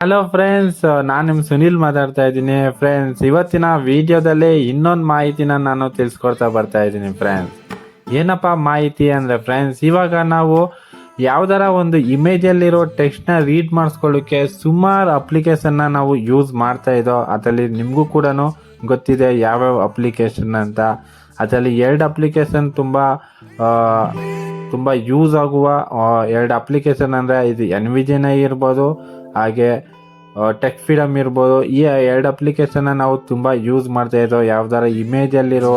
Hello friends ನಾನು ನಿಮ್ಮ ಸುನಿಲ್ ಮಾತಾಡ್ತಾ ಇದ್ದೀನಿ. ಫ್ರೆಂಡ್ಸ್ ಇವತ್ತಿನ ವಿಡಿಯೋದಲ್ಲಿ ಇನ್ನೊಂದು ಮಾಹಿತಿನ ನಾನು ತಿಳಿಸ್ಕೊಡ್ತಾ ಬರ್ತಾ ಇದ್ದೀನಿ ಫ್ರೆಂಡ್ಸ್ ಏನಪ್ಪ ಮಾಹಿತಿ ಅಂದರೆ ಫ್ರೆಂಡ್ಸ್ ಇವಾಗ ನಾವು ಯಾವ್ದಾರ ಒಂದು ಇಮೇಜಲ್ಲಿರೋ ನ ರೀಡ್ ಮಾಡಿಸ್ಕೊಳ್ಳೋಕ್ಕೆ ಸುಮಾರು ಅಪ್ಲಿಕೇಶನ್ನ ನಾವು ಯೂಸ್ ಮಾಡ್ತಾ ಇದ್ದೋ, ಅದರಲ್ಲಿ ನಿಮಗೂ ಕೂಡ ಗೊತ್ತಿದೆ ಯಾವ್ಯಾವ ಅಪ್ಲಿಕೇಶನ್ ಅಂತ. ಅದರಲ್ಲಿ ಎರಡು ಅಪ್ಲಿಕೇಶನ್ ತುಂಬ ತುಂಬ ಯೂಸ್ ಆಗುವ ಎರಡು ಅಪ್ಲಿಕೇಶನ್ ಅಂದರೆ ಇದು ಎನ್ ವಿ ಇರ್ಬೋದು ಹಾಗೆ ಟೆಕ್ ಫ್ರೀಡಮ್ ಇರ್ಬೋದು, ಈ ಎರಡು ಅಪ್ಲಿಕೇಶನ್ನ ನಾವು ತುಂಬ ಯೂಸ್ ಮಾಡ್ತಾ ಇದ್ದೋ ಯಾವ್ದಾರ ಇಮೇಜಲ್ಲಿರೋ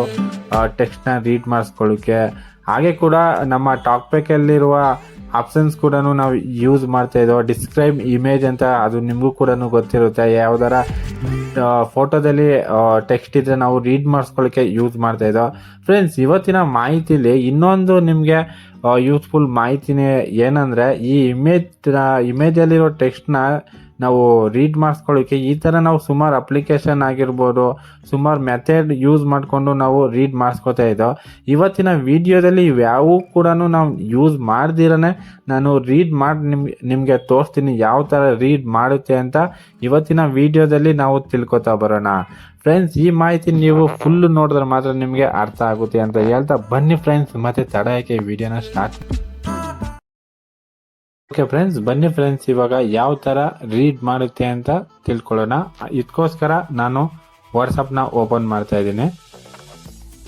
ಟೆಕ್ಸ್ಟ್ನ ರೀಡ್ ಮಾಡಿಸ್ಕೊಳ್ಳೋಕ್ಕೆ. ಹಾಗೆ ಕೂಡ ನಮ್ಮ ಟಾಕ್ ಆಪ್ಷನ್ಸ್ ಕೂಡ ನಾವು ಯೂಸ್ ಮಾಡ್ತಾ ಇದ್ದೋ ಡಿಸ್ಕ್ರೈಬ್ ಇಮೇಜ್ ಅಂತ ಅದು ನಿಮಗೂ ಕೂಡ ಗೊತ್ತಿರುತ್ತೆ. ಯಾವ್ದಾರ ಫೋಟೋದಲ್ಲಿ ಟೆಕ್ಸ್ಟ್ ಇದ್ರೆ ನಾವು ರೀಡ್ ಮಾಡಿಸ್ಕೊಳ್ಳೋಕ್ಕೆ ಯೂಸ್ ಮಾಡ್ತಾ ಇದ್ದೋ ಫ್ರೆಂಡ್ಸ್ ಇವತ್ತಿನ ಮಾಹಿತಿಲಿ ಇನ್ನೊಂದು ನಿಮಗೆ ಯೂಸ್ಫುಲ್ ಮಾಹಿತಿನೇ ಏನಂದರೆ ಈ ಇಮೇಜ್ ಇಮೇಜಲ್ಲಿರೋ ಟೆಕ್ಸ್ಟ್ನ ನಾವು ರೀಡ್ ಮಾಡಿಸ್ಕೊಳ್ಳೋಕ್ಕೆ ಈ ಥರ ನಾವು ಸುಮಾರು ಅಪ್ಲಿಕೇಶನ್ ಆಗಿರ್ಬೋದು, ಸುಮಾರು ಮೆಥಡ್ ಯೂಸ್ ಮಾಡಿಕೊಂಡು ನಾವು ರೀಡ್ ಮಾಡಿಸ್ಕೊತಾ ಇದ್ದೋ. ಇವತ್ತಿನ ವಿಡಿಯೋದಲ್ಲಿ ಇವ್ಯಾವೂ ಕೂಡ ನಾವು ಯೂಸ್ ಮಾಡ್ದಿರನೇ ನಾನು ರೀಡ್ ಮಾಡಿ ನಿಮ್ಗೆ ನಿಮಗೆ ತೋರಿಸ್ತೀನಿ ಯಾವ ಥರ ರೀಡ್ ಮಾಡುತ್ತೆ ಅಂತ ಇವತ್ತಿನ ವಿಡಿಯೋದಲ್ಲಿ ನಾವು ತಿಳ್ಕೊತಾ ಬರೋಣ. ಫ್ರೆಂಡ್ಸ್ ಈ ಮಾಹಿತಿ ನೀವು ಫುಲ್ ನೋಡಿದ್ರೆ ಮಾತ್ರ ನಿಮಗೆ ಅರ್ಥ ಆಗುತ್ತೆ ಅಂತ ಹೇಳ್ತಾ ಬನ್ನಿ ಫ್ರೆಂಡ್ಸ್ ಮತ್ತೆ ತಡ ಯಾಕೆ ವಿಡಿಯೋನ ಸ್ಟಾರ್ಟ್ ಓಕೆ ಫ್ರೆಂಡ್ಸ್ ಬನ್ನಿ ಫ್ರೆಂಡ್ಸ್ ಇವಾಗ ಯಾವ ಥರ ರೀಡ್ ಮಾಡುತ್ತೆ ಅಂತ ತಿಳ್ಕೊಳ್ಳೋಣ ಇದಕ್ಕೋಸ್ಕರ ನಾನು ವಾಟ್ಸಪ್ನ ಓಪನ್ ಮಾಡ್ತಾ ಇದ್ದೀನಿ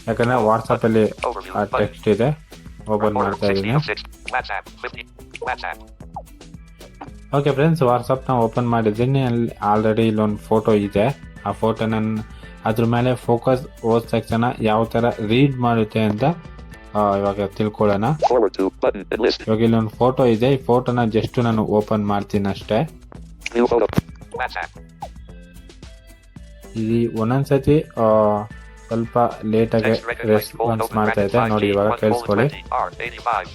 ಯಾಕಂದ್ರೆ ವಾಟ್ಸಪ್ಪಲ್ಲಿ ಆ ಟೆಕ್ಸ್ಟ್ ಇದೆ ಓಪನ್ ಮಾಡ್ತಾ ಇದ್ದೀನಿ 1606. WhatsApp. 50. WhatsApp. ಓಕೆ ಫ್ರೆಂಡ್ಸ್ ವಾಟ್ಸಪ್ನ ಓಪನ್ ಮಾಡಿದ್ದೀನಿ ಅಲ್ಲಿ ಆಲ್ರೆಡಿ ಇಲ್ಲೊಂದು ಫೋಟೋ ಇದೆ ಆ ಫೋಟೋ ನನ್ನ ಅದ್ರ ಮೇಲೆ ಫೋಕಸ್ ಓದ್ ಸೆಕ್ಷನ್ ಯಾವ ಥರ ರೀಡ್ ಮಾಡುತ್ತೆ ಅಂತ ಇವಾಗ ತಿಳ್ಕೊಳ್ಳೋಣ. ಇವಾಗ ಇಲ್ಲಿ ಒಂದು ಫೋಟೋ ಇದೆ. ಈ ಫೋಟೋನ ಜಸ್ಟ್ ನಾನು ಓಪನ್ ಮಾಡ್ತೀನಿ ಅಷ್ಟೇ. ಇಲ್ಲಿ ಒಂದೊಂದ್ಸತಿ ಸ್ವಲ್ಪ ಲೇಟಾಗಿ ಆಗಿ ರೆಸ್ಪಾನ್ಸ್ ಮಾಡ್ತಾ ಇದೆ. 5 ನೋಡಿ. ಇವಾಗ 1 colon ಕೇಳಿಸ್ಕೊಳ್ಳಿ. 20 R 85.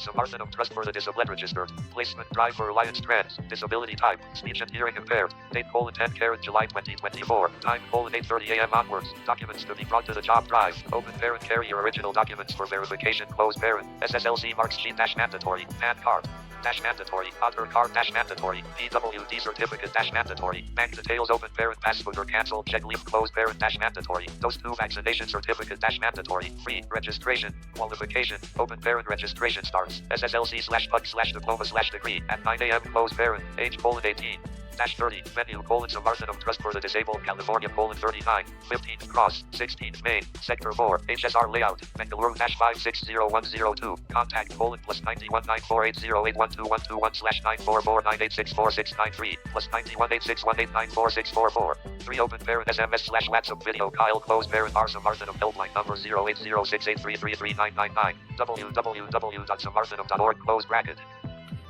A for address R. July 4th. 5 colon 42 p.m. A at. O O O. Samarthanam Trust for the Disabled Registered. Placement Drive for Alliance Trans. Disability type. Speech and hearing impaired. Date colon 10 Karen July 2024. Time colon 8.30 a.m. onwards. Documents to be brought to the job drive. Open parent carrier original documents for verification. Close parent. SSLC marks sheet dash mandatory. PAN card. Dash mandatory. Other card dash mandatory. PWD certificate dash mandatory. Bank details open parent passbook or cancel. Check leave close parent dash mandatory. Dose 2 vaccination certificate dash mandatory. Free registration. Qualification. Open parent registration starts. SSLC slash PUG slash diploma slash degree. At 9 a.m. Close parent. Age colon 18. Dash 30. Menu colon Samarthanam Trust for the Disabled California colon 39. 15th Cross. 16th Main. Sector 4. HSR layout. Bengaluru dash 560102. Contact colon plus 919480812121 slash 94498649693 plus 9186189464. 3 open parent SMS slash WhatsApp video Kyle close parent R Samarthanam helpline number 0806833399 www.samarthanam.org close bracket.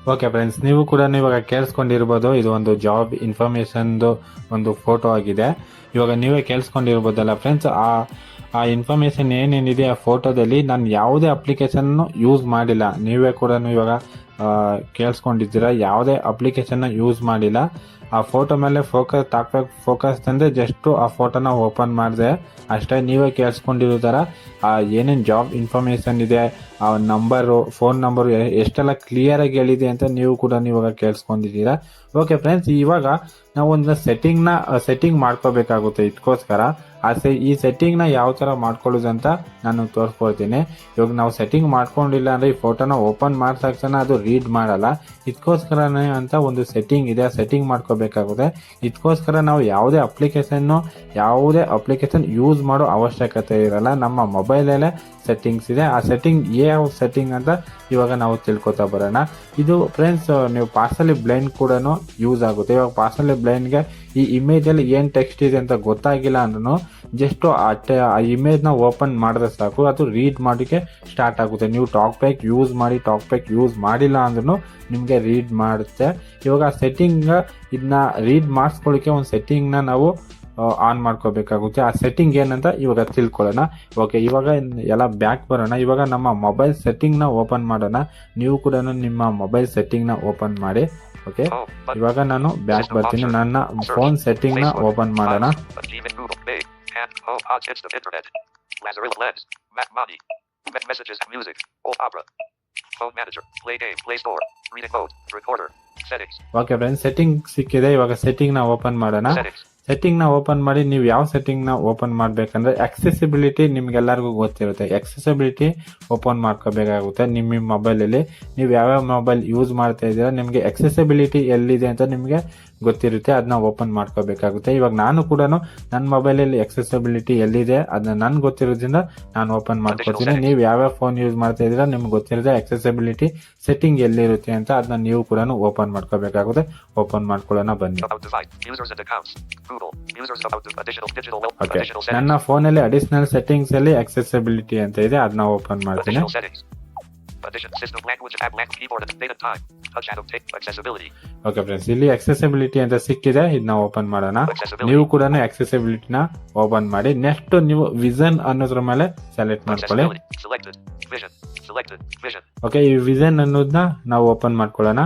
Okay friends ನೀವು ಕೂಡ ಇವಾಗ ಕೇಳಿಸ್ಕೊಂಡಿರ್ಬೋದು, ಇದು ಒಂದು job ಇನ್ಫಾರ್ಮೇಷನ್ದು ಒಂದು photo ಆಗಿದೆ. ಇವಾಗ ನೀವೇ ಕೇಳಿಸ್ಕೊಂಡಿರ್ಬೋದಲ್ಲ friends ಆ ಆ ಇನ್ಫಾರ್ಮೇಷನ್ ಏನೇನಿದೆ ಆ ಫೋಟೋದಲ್ಲಿ ನಾನು ಯಾವುದೇ ಅಪ್ಲಿಕೇಶನ್ನು ಯೂಸ್ ಮಾಡಿಲ್ಲ. ನೀವೇ ಕೂಡ ಇವಾಗ ಕೇಳಿಸ್ಕೊಂಡಿದ್ದೀರಾ? ಯಾವುದೇ ಅಪ್ಲಿಕೇಶನ್ನ ಯೂಸ್ ಮಾಡಿಲ್ಲ. ಆ ಫೋಟೋ ಮೇಲೆ ಫೋಕಸ್ ತಾಕ್ಬೇಕು ಫೋಕಸ್ ತಂದೆ ಜಸ್ಟು ಆ ಫೋಟೋನ ಓಪನ್ ಮಾಡಿದೆ. ಅಷ್ಟೇ ನೀವೇ ಕೇಳಿಸ್ಕೊಂಡಿರೋ ಥರ ಆ ಏನೇನು ಜಾಬ್ ಇನ್ಫಾರ್ಮೇಷನ್ ಇದೆ, ಆ ನಂಬರು ಫೋನ್ ನಂಬರು ಎಷ್ಟೆಲ್ಲ ಕ್ಲಿಯರಾಗಿ ಹೇಳಿದೆ ಅಂತ ನೀವು ಕೂಡ ನೀವಾಗ ಕೇಳಿಸ್ಕೊಂಡಿದ್ದೀರಾ. ಓಕೆ ಫ್ರೆಂಡ್ಸ್ ಇವಾಗ ನಾವು ಒಂದು ಸೆಟ್ಟಿಂಗ್ನ ಸೆಟ್ಟಿಂಗ್ ಮಾಡ್ಕೋಬೇಕಾಗುತ್ತೆ ಇದಕ್ಕೋಸ್ಕರ ಆ ಸೆ ಈ ಸೆಟ್ಟಿಂಗ್ನ ಯಾವ ಥರ ಮಾಡ್ಕೊಳ್ಳೋದು ಅಂತ ನಾನು ತೋರಿಸ್ಕೊಳ್ತೀನಿ. ಇವಾಗ ನಾವು ಸೆಟ್ಟಿಂಗ್ ಮಾಡ್ಕೊಂಡಿಲ್ಲ ಅಂದರೆ ಈ ಫೋಟೋನ ಓಪನ್ ಮಾಡಿದ ತಕ್ಷಣ ಅದು ರೀಡ್ ಮಾಡಲ್ಲ. ಇದಕ್ಕೋಸ್ಕರನೇ ಅಂತ ಒಂದು ಸೆಟ್ಟಿಂಗ್ ಇದೆ. ಆ ಸೆಟ್ಟಿಂಗ್ ಮಾಡ್ಕೋಬೇಕಾಗುತ್ತೆ ಇದಕ್ಕೋಸ್ಕರ ನಾವು ಯಾವುದೇ ಅಪ್ಲಿಕೇಶನ್ನು ಯಾವುದೇ ಅಪ್ಲಿಕೇಶನ್ ಯೂಸ್ ಮಾಡೋ ಅವಶ್ಯಕತೆ ಇರಲ್ಲ. ನಮ್ಮ ಮೊಬೈಲಲ್ಲೇ ಸೆಟ್ಟಿಂಗ್ಸ್ ಇದೆ. ಆ ಸೆಟ್ಟಿಂಗ್ ಯಾವ ಸೆಟ್ಟಿಂಗ್ ಅಂತ ಇವಾಗ ನಾವು ತಿಳ್ಕೊತಾ ಬರೋಣ. ಇದು ಫ್ರೆಂಡ್ಸ್ ನೀವು ಪಾರ್ಸಲಿ ಬ್ಲೈಂಡ್ ಕೂಡ ಯೂಸ್ ಆಗುತ್ತೆ. ಇವಾಗ ಪಾರ್ಸಲಿ ಬ್ಲೈಂಡ್ಗೆ ಈ ಇಮೇಜಲ್ಲಿ ಏನು ಟೆಕ್ಸ್ಟ್ ಇದೆ ಅಂತ ಗೊತ್ತಾಗಿಲ್ಲ ಅಂದ್ರೂ ಜಸ್ಟ್ ಆ ಇಮೇಜ್ ಇಮೇಜ್ನ ಓಪನ್ ಮಾಡಿದ್ರೆ ಸಾಕು. ಅದು ರೀಡ್ ಮಾಡೋಕ್ಕೆ ಸ್ಟಾರ್ಟ್ ಆಗುತ್ತೆ. ನೀವು ಟಾಕ್ ಪ್ಯಾಕ್ ಯೂಸ್ ಮಾಡಿ ಟಾಕ್ ಪ್ಯಾಕ್ ಯೂಸ್ ಮಾಡಿಲ್ಲ ಅಂದ್ರೂ ನಿಮಗೆ ರೀಡ್ ಮಾಡುತ್ತೆ. ಇವಾಗ ಸೆಟ್ಟಿಂಗ್ ಇದನ್ನ ರೀಡ್ ಮಾಡಿಸ್ಕೊಳ್ಳಿಕ್ಕೆ ಒಂದು ಸೆಟ್ಟಿಂಗ್ನ ನಾವು ಆನ್ ಮಾಡ್ಕೋಬೇಕಾಗುತ್ತೆ. ಆ ಸೆಟ್ಟಿಂಗ್ ಏನಂತ ಇವಾಗ ತಿಳ್ಕೊಳ್ಳೋಣ. ಓಕೆ ಇವಾಗ ಎಲ್ಲ ಬ್ಯಾಕ್ ಬರೋಣ. ಇವಾಗ ನಮ್ಮ ಮೊಬೈಲ್ ಸೆಟ್ಟಿಂಗ್ನ ಓಪನ್ ಮಾಡೋಣ. ನೀವು ಕೂಡ ನಿಮ್ಮ ಮೊಬೈಲ್ ಸೆಟ್ಟಿಂಗ್ನ ಓಪನ್ ಮಾಡಿ. ಓಕೆ ಈಗ ನಾನು ಬ್ಯಾಕ್ ಬರ್ತೀನಿ. ನನ್ನ ಫೋನ್ ಸೆಟ್ಟಿಂಗ್ನ ಓಪನ್ ಮಾಡೋಣ. ಹೌದು ಆಚೆ internet message reminds back body messages music phone application phone manager games playboard reader code recorder okay friends setting ಸಿಕ್ಕಿದೆ. ಇವಾಗ ಸೆಟ್ಟಿಂಗ್ನ ಓಪನ್ ಮಾಡೋಣಾ. ಸೆಟ್ಟಿಂಗ್ನ ಓಪನ್ ಮಾಡಿ ನೀವು ಯಾವ ಸೆಟ್ಟಿಂಗ್ನ ಓಪನ್ ಮಾಡಬೇಕಂದ್ರೆ ಅಕ್ಸೆಸಿಬಿಲಿಟಿ ನಿಮ್ಗೆಲ್ಲರಿಗೂ ಗೊತ್ತಿರುತ್ತೆ. ಅಕ್ಸೆಸಿಬಿಲಿಟಿ ಓಪನ್ ಮಾಡ್ಕೋಬೇಕಾಗುತ್ತೆ ನಿಮ್ಮ ಮೊಬೈಲಲ್ಲಿ ನೀವು ಯಾವ್ಯಾವ ಮೊಬೈಲ್ ಯೂಸ್ ಮಾಡ್ತಾ ಇದ್ದೀರಾ, ನಿಮಗೆ ಅಕ್ಸೆಸಿಬಿಲಿಟಿ ಎಲ್ಲಿದೆ ಅಂತ ನಿಮಗೆ ಗೊತ್ತಿರುತ್ತೆ ಅದನ್ನ ಓಪನ್ ಮಾಡ್ಕೋಬೇಕಾಗುತ್ತೆ. ಇವಾಗ ನಾನು ಕೂಡ ನನ್ನ ಮೊಬೈಲಲ್ಲಿ ಎಕ್ಸೆಸಿಬಿಲಿಟಿ ಎಲ್ಲಿದೆ ಅದನ್ನ ನನ್ಗೆ ಗೊತ್ತಿರೋದ್ರಿಂದ ನಾನು ಓಪನ್ ಮಾಡ್ಕೊತೀನಿ ನೀವು ಯಾವ್ಯಾವ ಫೋನ್ ಯೂಸ್ ಮಾಡ್ತಾ ಇದ್ದೀರಾ ನಿಮ್ಗೆ ಗೊತ್ತಿರೋದೇ ಎಕ್ಸೆಸಿಬಿಲಿಟಿ ಸೆಟ್ಟಿಂಗ್ ಎಲ್ಲಿರುತ್ತೆ ಅಂತ ಅದನ್ನ ನೀವು ಕೂಡ ಓಪನ್ ಮಾಡ್ಕೋಬೇಕಾಗುತ್ತೆ. ಓಪನ್ ಮಾಡ್ಕೊಳ್ಳೋಣ ಬನ್ನಿ. ನನ್ನ ಫೋನಲ್ಲಿ ಅಡಿಷನಲ್ ಸೆಟ್ಟಿಂಗ್ಸ್ ಅಲ್ಲಿ ಎಕ್ಸೆಸಿಬಿಲಿಟಿ ಅಂತ ಇದೆ ಅದನ್ನ ಓಪನ್ ಮಾಡ್ತೀನಿ. Addition system language tab blank keyboard and date and time. Touch and take accessibility. Okay friends ಇಲ್ಲಿ ಅಕ್ಸೆಸಿಬಿಲಿಟಿ ಅಂತ ಸಿಕ್ಕಿದೆ ಇದನ್ನ ಓಪನ್ ಮಾಡೋಣ. ನೀವು ಕೂಡ ಅಕ್ಸೆಸಿಬಿಲಿಟಿನ ಓಪನ್ ಮಾಡಿ. ನೆಕ್ಸ್ಟ್ ನೀವು ವಿಷನ್ ಅನ್ನೋದ್ರ ಮೇಲೆ ಸೆಲೆಕ್ಟ್ ಮಾಡ್ಕೊಳ್ಳಿ. ಓಕೆ ಈ ವಿಷನ್ ಅನ್ನೋದನ್ನ ನಾವು ಓಪನ್ ಮಾಡ್ಕೊಳ್ಳೋಣ.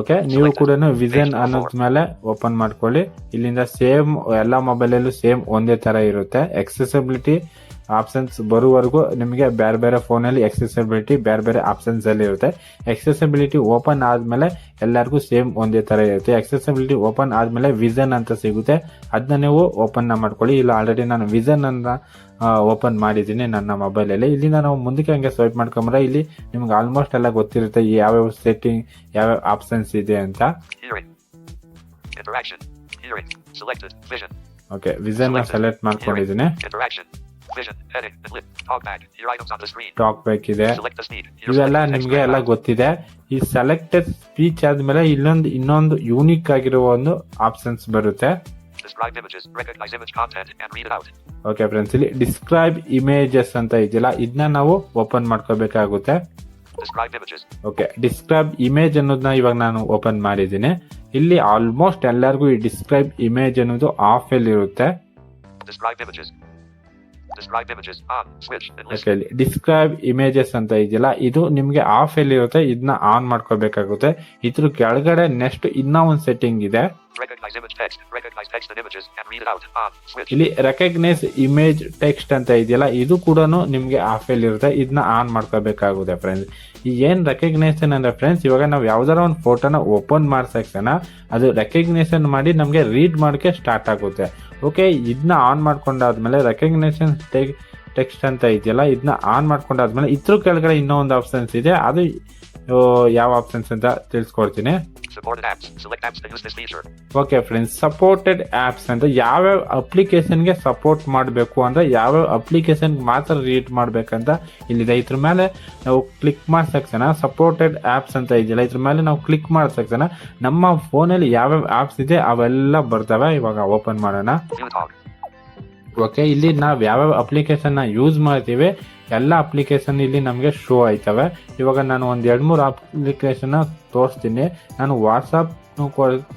ಓಕೆ ನೀವು ಕೂಡ ವಿಷನ್ ಅನ್ನೋದ್ ಮೇಲೆ ಓಪನ್ ಮಾಡ್ಕೊಳ್ಳಿ. ಇಲ್ಲಿಂದ ಸೇಮ್ ಎಲ್ಲ ಮೊಬೈಲಲ್ಲೂ ಸೇಮ್ ಒಂದೇ ತರ ಇರುತ್ತೆ. ಎಕ್ಸೆಸಿಬಿಲಿಟಿ ಆಪ್ಷನ್ಸ್ ಬರುವವರೆಗೂ ನಿಮಗೆ ಬೇರೆ ಬೇರೆ ಫೋನಲ್ಲಿ ಎಕ್ಸೆಸಿಬಿಲಿಟಿ ಬೇರೆ ಬೇರೆ ಆಪ್ಷನ್ಸ್ ಅಲ್ಲಿ ಇರುತ್ತೆ. ಎಕ್ಸೆಸಿಬಿಲಿಟಿ ಓಪನ್ ಆದ್ಮೇಲೆ ಎಲ್ಲರಿಗೂ ಸೇಮ್ ಒಂದೇ ತರ ಇರುತ್ತೆ. ಎಕ್ಸೆಸಿಬಿಲಿಟಿ ಓಪನ್ ಆದ್ಮೇಲೆ ವಿಸನ್ ಅಂತ ಸಿಗುತ್ತೆ. ಅದನ್ನ ನೀವು ಓಪನ್ ಮಾಡ್ಕೊಳ್ಳಿ. ಇಲ್ಲ ಆಲ್ರೆಡಿ ನಾನು ವಿಸನ್ ಅನ್ನ ಓಪನ್ ಮಾಡಿದ್ದೀನಿ ನನ್ನ ಮೊಬೈಲಲ್ಲಿ ಇಲ್ಲಿಂದ ನಾವು ಮುಂದಕ್ಕೆ ಹಂಗೆ ಸ್ವೈಪ್ ಮಾಡ್ಕೊಂಡ್ರೆ ಇಲ್ಲಿ ನಿಮ್ಗೆ ಆಲ್ಮೋಸ್ಟ್ ಎಲ್ಲ ಗೊತ್ತಿರುತ್ತೆ ಈ ಯಾವ್ಯಾವ ಸೆಟ್ಟಿಂಗ್ ಯಾವ್ಯಾವ ಆಪ್ಷನ್ಸ್ ಇದೆ ಅಂತ. ಓಕೆ ವಿಸನ್ ಸೆಲೆಕ್ಟ್ ಮಾಡ್ಕೊಂಡಿದ್ದೀನಿ. ಟಾಕ್ ಬ್ಯಾಕ್ ಇದೆ. ಇವೆಲ್ಲ ನಿಮ್ಗೆ ಎಲ್ಲ ಗೊತ್ತಿದೆ. ಈ ಸೆಲೆಕ್ಟೆಡ್ ಸ್ಪೀಚ್ ಆದ್ಮೇಲೆ ಇಲ್ಲೊಂದು ಇನ್ನೊಂದು ಯೂನಿಕ್ ಆಗಿರುವ ಒಂದು ಆಪ್ಷನ್ಸ್ ಬರುತ್ತೆ. ಓಕೆ ಫ್ರೆಂಡ್ಸ್ ಇಲ್ಲಿ ಡಿಸ್ಕ್ರೈಬ್ ಇಮೇಜಸ್ ಅಂತ ಇದೆಯಲ್ಲ ಇದನ್ನ ನಾವು ಓಪನ್ ಮಾಡ್ಕೋಬೇಕಾಗುತ್ತೆ. ಓಕೆ ಡಿಸ್ಕ್ರೈಬ್ ಇಮೇಜ್ ಅನ್ನೋದನ್ನ ಇವಾಗ ನಾನು ಓಪನ್ ಮಾಡಿದ್ದೀನಿ. ಇಲ್ಲಿ ಆಲ್ಮೋಸ್ಟ್ ಎಲ್ಲರಿಗೂ ಈ ಡಿಸ್ಕ್ರೈಬ್ ಇಮೇಜ್ ಅನ್ನೋದು ಆಫ್ ಅಲ್ಲಿ ಇರುತ್ತೆ. Images. Describe images. On. Switch. Describe images ಅಂತ ಇದೆಯಲ್ಲ, ಇದು ನಿಮಗೆ ಆಫ್ ಅಲ್ಲಿ ಇರುತ್ತೆ, ಇದನ್ನ ಆನ್ ಮಾಡ್ಕೋಬೇಕಾಗುತ್ತೆ ಇದ್ರ ಕೆಳಗಡೆ ನೆಕ್ಸ್ಟ್ ಇನ್ನ ಒಂದು ಸೆಟ್ಟಿಂಗ್ ಇದೆ Recognize. ಇಲ್ಲಿ ರೆಕಗ್ನೈಸ್ ಇಮೇಜ್ ಟೆಕ್ಸ್ಟ್ ಅಂತ ಇದೆಯಲ್ಲ, ಇದು ಕೂಡ ನಿಮಗೆ ಆಫ್ ಅಲ್ಲಿ ಇರುತ್ತೆ. ಇದನ್ನ ಆನ್ ಮಾಡ್ಕೋಬೇಕಾಗುತ್ತೆ ಫ್ರೆಂಡ್ಸ್ ಈ ಏನ್ ರೆಕಗ್ನೇಷನ್ ಅಂದ್ರೆ ಫ್ರೆಂಡ್ಸ್ ಇವಾಗ ನಾವು ಯಾವ್ದಾರ ಒಂದು ಫೋಟೋನ ಓಪನ್ ಮಾಡ್ಸಕ್ಸನ, ಅದು ರೆಕಗ್ನೇಷನ್ ಮಾಡಿ ನಮ್ಗೆ ರೀಡ್ ಮಾಡಕ್ಕೆ ಸ್ಟಾರ್ಟ್ ಆಗುತ್ತೆ. ಓಕೆ ಇದನ್ನ ಆನ್ ಮಾಡ್ಕೊಂಡಾದ್ಮೇಲೆ ರೆಕಗ್ನೇಷನ್ ಟೆಕ್ಸ್ಟ್ ಅಂತ ಇದೆಯಲ್ಲ ಇದನ್ನ ಆನ್ ಮಾಡ್ಕೊಂಡಾದ್ಮೇಲೆ ಇದ್ರ ಕೆಳಗಡೆ ಇನ್ನೂ ಒಂದು ಆಪ್ಷನ್ಸ್ ಇದೆ. ಅದು ಯಾವ ಆಪ್ಷನ್ಸ್ ಅಂತ ತಿಳಿಸ್ಕೊಡ್ತೀನಿ. Supported apps. Select apps that use this okay friends supported apps ಅಂತ ಯಾವ್ಯಾವ ಅಪ್ಲಿಕೇಶನ್ಗೆ ಸಪೋರ್ಟ್ ಮಾಡಬೇಕು ಅಂದ್ರೆ ಯಾವ್ಯಾವ ಅಪ್ಲಿಕೇಶನ್ಗೆ ಮಾತ್ರ ರೀಡ್ ಮಾಡ್ಬೇಕಂತ ಇಲ್ಲಿದೆ ಇದ್ರ ಮೇಲೆ ನಾವು ಕ್ಲಿಕ್ ಮಾಡಿದ ತಕ್ಷಣ ಸಪೋರ್ಟೆಡ್ ಆಪ್ಸ್ ಅಂತ ಇದೆಯಲ್ಲ ಇದ್ರ ಮೇಲೆ ನಾವು ಕ್ಲಿಕ್ ಮಾಡಿದ ತಕ್ಷಣ ನಮ್ಮ ಫೋನಲ್ಲಿ ಯಾವ್ಯಾವ ಆಪ್ಸ್ ಇದೆ ಅವೆಲ್ಲ ಬರ್ತವೆ. ಇವಾಗ ಓಪನ್ ಮಾಡೋಣ. ಓಕೆ? ಇಲ್ಲಿ ನಾವು ಯಾವ್ಯಾವ ಅಪ್ಲಿಕೇಶನ್ನ ಯೂಸ್ ಮಾಡ್ತೀವಿ ಎಲ್ಲ ಅಪ್ಲಿಕೇಶನ್ ಇಲ್ಲಿ ನಮಗೆ ಶೋ ಆಯ್ತವೆ. ಇವಾಗ ನಾನು ಒಂದು ಎರಡು ಮೂರು ಅಪ್ಲಿಕೇಶನ್ನ ತೋರಿಸ್ತೀನಿ. ನಾನು ವಾಟ್ಸಪ್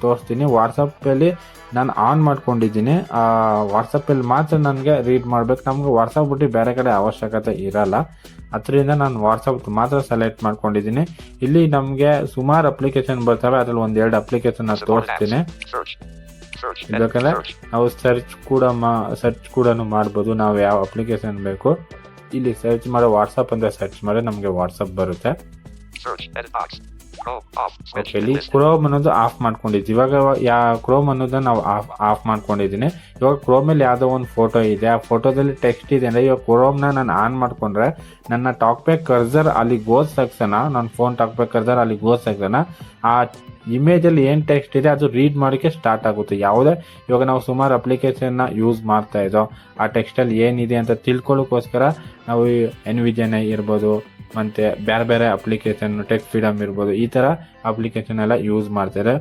ತೋರಿಸ್ತೀನಿ. ವಾಟ್ಸಪ್ಪಲ್ಲಿ ನಾನು ಆನ್ ಮಾಡ್ಕೊಂಡಿದ್ದೀನಿ. ಆ ವಾಟ್ಸಪ್ಪಲ್ಲಿ ಮಾತ್ರ ನನಗೆ ರೀಡ್ ಮಾಡ್ಬೇಕು. ನಮ್ಗೆ ವಾಟ್ಸಪ್ ಬಿಟ್ಟು ಬೇರೆ ಕಡೆ ಅವಶ್ಯಕತೆ ಇರಲ್ಲ. ಅದರಿಂದ ನಾನು ವಾಟ್ಸಪ್ ಮಾತ್ರ ಸೆಲೆಕ್ಟ್ ಮಾಡ್ಕೊಂಡಿದ್ದೀನಿ. ಇಲ್ಲಿ ನಮಗೆ ಸುಮಾರು ಅಪ್ಲಿಕೇಶನ್ ಬರ್ತವೆ. ಅದ್ರಲ್ಲಿ ಒಂದೆರಡು ಎರಡು ಅಪ್ಲಿಕೇಶನ್ ತೋರಿಸ್ತೀನಿ. ಯಾಕಂದ್ರೆ ನಾವು ಸರ್ಚ್ ಕೂಡ ಮಾ ಸರ್ಚ್ ಕೂಡ ಮಾಡ್ಬೋದು. ನಾವು ಯಾವ ಅಪ್ಲಿಕೇಶನ್ ಬೇಕು. ಇಲ್ಲಿ ಸರ್ಚ್ ಮಾಡೋ ವಾಟ್ಸಪ್ ಅಂತ ಸರ್ಚ್ ಮಾಡಿ ನಮಗೆ ವಾಟ್ಸಪ್ ಬರುತ್ತೆ. List. ಕ್ರೋಮ್ ಅನ್ನೋದು ಆಫ್ ಮಾಡ್ಕೊಂಡಿದ್ವಿ ಇವಾಗ ಯಾ ಕ್ರೋಮ್ ಅನ್ನೋದನ್ನ ನಾವು ಆಫ್ ಆಫ್ ಮಾಡ್ಕೊಂಡಿದ್ದೀನಿ. ಇವಾಗ ಕ್ರೋಮಲ್ಲಿ ಯಾವುದೋ ಒಂದು ಫೋಟೋ ಇದೆ. ಆ ಫೋಟೋದಲ್ಲಿ ಟೆಕ್ಸ್ಟ್ ಇದೆ ಅಂದರೆ ಇವಾಗ ಕ್ರೋಮ್ನ ನಾನು ಆನ್ ಮಾಡ್ಕೊಂಡ್ರೆ ನನ್ನ ಟಾಕ್ ಬ್ಯಾಕ್ ಕರ್ಸರ್ ಅಲ್ಲಿಗೆ ಹೋದ ತಕ್ಷಣ ನನ್ನ ಫೋನ್ ಟಾಕ್ ಬ್ಯಾಕ್ ಕರ್ಸರ್ ಅಲ್ಲಿಗೆ ಹೋದ ತಕ್ಷಣ ಆ ಇಮೇಜಲ್ಲಿ ಏನು ಟೆಕ್ಸ್ಟ್ ಇದೆ ಅದು ರೀಡ್ ಮಾಡೋಕ್ಕೆ ಸ್ಟಾರ್ಟ್ ಆಗುತ್ತೆ. ಯಾವುದೇ ಇವಾಗ ನಾವು ಸುಮಾರು ಅಪ್ಲಿಕೇಶನ್ನ ಯೂಸ್ ಮಾಡ್ತಾ ಇದ್ದೋ ಆ ಟೆಕ್ಸ್ಟಲ್ಲಿ ಏನಿದೆ ಅಂತ ತಿಳ್ಕೊಳ್ಳೋಕ್ಕೋಸ್ಕರ ನಾವು ಎನ್ ವಿಜನ್ ಇರ್ಬೋದು. ಮತ್ತು ಬೇರೆ ಬೇರೆ ಅಪ್ಲಿಕೇಶನ್ ಟೆಕ್ ಫ್ರೀಡಮ್ ಇರ್ಬೋದು ಈ ಥರ ಅಪ್ಲಿಕೇಶನ್ ಎಲ್ಲ ಯೂಸ್ ಮಾಡ್ತಾರೆ.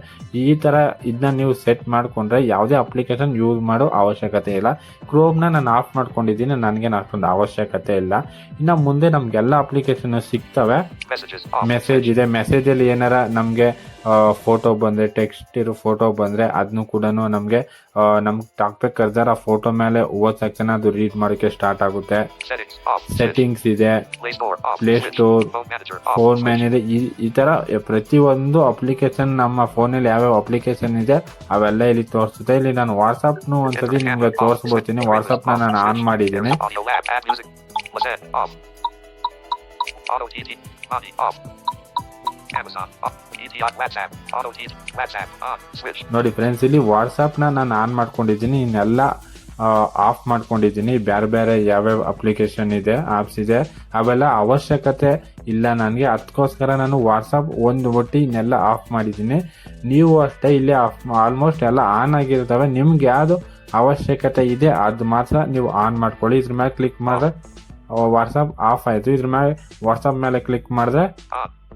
ಈ ಥರ ಇದನ್ನ ನೀವು ಸೆಟ್ ಮಾಡಿಕೊಂಡ್ರೆ ಯಾವುದೇ ಅಪ್ಲಿಕೇಶನ್ ಯೂಸ್ ಮಾಡೋ ಅವಶ್ಯಕತೆ ಇಲ್ಲ. ಕ್ರೋಮ್ನ ನಾನು ಆಫ್ ಮಾಡ್ಕೊಂಡಿದ್ದೀನಿ ನನಗೇನು ಅಷ್ಟೊಂದು ಅವಶ್ಯಕತೆ ಇಲ್ಲ. ಇನ್ನು ಮುಂದೆ ನಮಗೆಲ್ಲ ಅಪ್ಲಿಕೇಶನ್ ಸಿಗ್ತವೆ. ಮೆಸೇಜ್ ಇದೆ. ಮೆಸೇಜಲ್ಲಿ ಏನಾರ ನಮಗೆ ಫೋಟೋ ಬಂದರೆ ಟೆಕ್ಸ್ಟ್ ಇರೋ ಫೋಟೋ ಬಂದರೆ ಅದನ್ನು ಕೂಡ ನಮಗೆ ನಮ್ಗೆ ಟಾಕ್ಬೇಕು ಕರ್ದಾರ ಆ ಫೋಟೋ ಮೇಲೆ ಓದ್ ತಕ್ಷಣ ಅದು ರೀಡ್ ಮಾಡೋಕ್ಕೆ ಸ್ಟಾರ್ಟ್ ಆಗುತ್ತೆ. ಸೆಟ್ಟಿಂಗ್ಸ್ ಇದೆ. Play ಎಷ್ಟು ಫೋನ್ ಮೇನ್ ಇದೆ, ಈ ತರ ಪ್ರತಿ ಒಂದು ಅಪ್ಲಿಕೇಶನ್ ನಮ್ಮ ಫೋನ್ ಅಲ್ಲಿ ಯಾವ್ಯಾವ ಅಪ್ಲಿಕೇಶನ್ ಇದೆ, ಅವೆಲ್ಲ ಇಲ್ಲಿ ತೋರಿಸುತ್ತೆ. ಇಲ್ಲಿ ನಾನು ವಾಟ್ಸ್ಆಪ್ ಅಂತದ್ದು ನಿಮ್ಗೆ ತೋರಿಸ್ಬೋತೀನಿ ವಾಟ್ಸ್ಆಪ್ ನಾನು ಆನ್ ಮಾಡಿದ್ದೀನಿ. ನೋಡಿ ಫ್ರೆಂಡ್ಸ್ ಇಲ್ಲಿ ವಾಟ್ಸ್ಆಪ್ ನಾನು ಆನ್ ಮಾಡ್ಕೊಂಡಿದ್ದೀನಿ. ಇನ್ನೆಲ್ಲ ಆಫ್ ಮಾಡ್ಕೊಂಡಿದ್ದೀನಿ. ಬೇರೆ ಬೇರೆ ಯಾವ್ಯಾವ ಅಪ್ಲಿಕೇಶನ್ ಇದೆ ಆಪ್ಸ್ ಇದೆ ಅವೆಲ್ಲ ಅವಶ್ಯಕತೆ ಇಲ್ಲ ನನಗೆ. ಅದಕ್ಕೋಸ್ಕರ ನಾನು ವಾಟ್ಸಪ್ ಒಂದು ಒಟ್ಟು ಇನ್ನೆಲ್ಲ ಆಫ್ ಮಾಡಿದ್ದೀನಿ. ನೀವು ಅಷ್ಟೇ ಇಲ್ಲಿ ಆಫ್ ಆಲ್ಮೋಸ್ಟ್ ಎಲ್ಲ ಆನ್ ಆಗಿರ್ತವೆ. ನಿಮ್ಗೆ ಯಾವುದು ಅವಶ್ಯಕತೆ ಇದೆ ಅದು ಮಾತ್ರ ನೀವು ಆನ್ ಮಾಡ್ಕೊಳ್ಳಿ. ಇದ್ರ ಮೇಲೆ ಕ್ಲಿಕ್ ಮಾಡಿದ್ರೆ ವಾಟ್ಸಪ್ ಆಫ್ ಆಯಿತು. ಇದ್ರ ಮೇಲೆ ವಾಟ್ಸಪ್ ಮೇಲೆ ಕ್ಲಿಕ್ ಮಾಡಿದ್ರೆ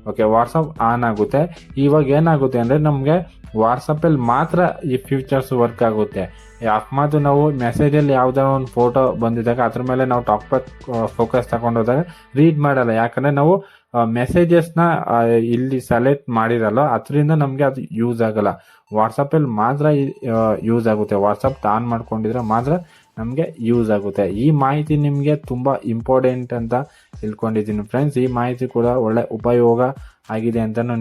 ಓಕೆ ವಾಟ್ಸಪ್ ಆನ್ ಆಗುತ್ತೆ. ಇವಾಗ ಏನಾಗುತ್ತೆ ಅಂದರೆ ನಮಗೆ ವಾಟ್ಸಪ್ಪಲ್ಲಿ ಮಾತ್ರ ಈ ಫ್ಯೂಚರ್ಸ್ ವರ್ಕ್ ಆಗುತ್ತೆ. ಅಕಸ್ಮಾತ್ ನಾವು ಮೆಸೇಜಲ್ಲಿ ಯಾವುದೋ ಒಂದು ಫೋಟೋ ಬಂದಿದ್ದಾಗ ಅದ್ರ ಮೇಲೆ ನಾವು ಬ್ಯಾಕ್ ಫೋಕಸ್ ತಗೊಂಡೋದಾಗ ರೀಡ್ ಮಾಡಲ್ಲ. ಯಾಕಂದರೆ ನಾವು ಮೆಸೇಜಸ್ನ ಇಲ್ಲಿ ಸೆಲೆಕ್ಟ್ ಮಾಡಿರಲ್ಲ, ಅದರಿಂದ ನಮಗೆ ಅದು ಯೂಸ್ ಆಗಲ್ಲ. ವಾಟ್ಸಪ್ಪಲ್ಲಿ ಮಾತ್ರ ಯೂಸ್ ಆಗುತ್ತೆ. ವಾಟ್ಸಪ್ ಆನ್ ಮಾಡ್ಕೊಂಡಿದ್ರೆ ಮಾತ್ರ ನಮಗೆ ಯೂಸ್ ಆಗುತ್ತೆ. ಈ ಮಾಹಿತಿ ನಿಮಗೆ ತುಂಬ ಇಂಪಾರ್ಟೆಂಟ್ ಅಂತ ತಿಳ್ಕೊಂಡಿದ್ದೀನಿ ಫ್ರೆಂಡ್ಸ್ ಈ ಮಾಹಿತಿ ಕೂಡ ಒಳ್ಳೆ ಉಪಯೋಗ ಆಗಿದೆ ಅಂತಲೂ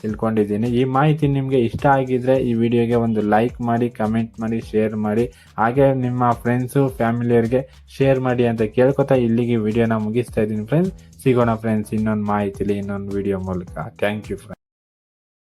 ತಿಳ್ಕೊಂಡಿದ್ದೀನಿ. ಈ ಮಾಹಿತಿ ನಿಮಗೆ ಇಷ್ಟ ಆಗಿದ್ರೆ ಈ ವಿಡಿಯೋಗೆ ಒಂದು ಲೈಕ್ ಮಾಡಿ ಕಮೆಂಟ್ ಮಾಡಿ ಶೇರ್ ಮಾಡಿ. ಹಾಗೆ ನಿಮ್ಮ ಫ್ರೆಂಡ್ಸು ಫ್ಯಾಮಿಲಿಯರಿಗೆ ಶೇರ್ ಮಾಡಿ ಅಂತ ಕೇಳ್ಕೊತಾ ಇಲ್ಲಿಗೆ ವಿಡಿಯೋನ ಮುಗಿಸ್ತಾ ಇದ್ದೀನಿ ಫ್ರೆಂಡ್ಸ್ ಸಿಗೋಣ ಫ್ರೆಂಡ್ಸ್ ಇನ್ನೊಂದು ಮಾಹಿತಿಲಿ, ಇನ್ನೊಂದು ವಿಡಿಯೋ ಮೂಲಕ. Thank you friends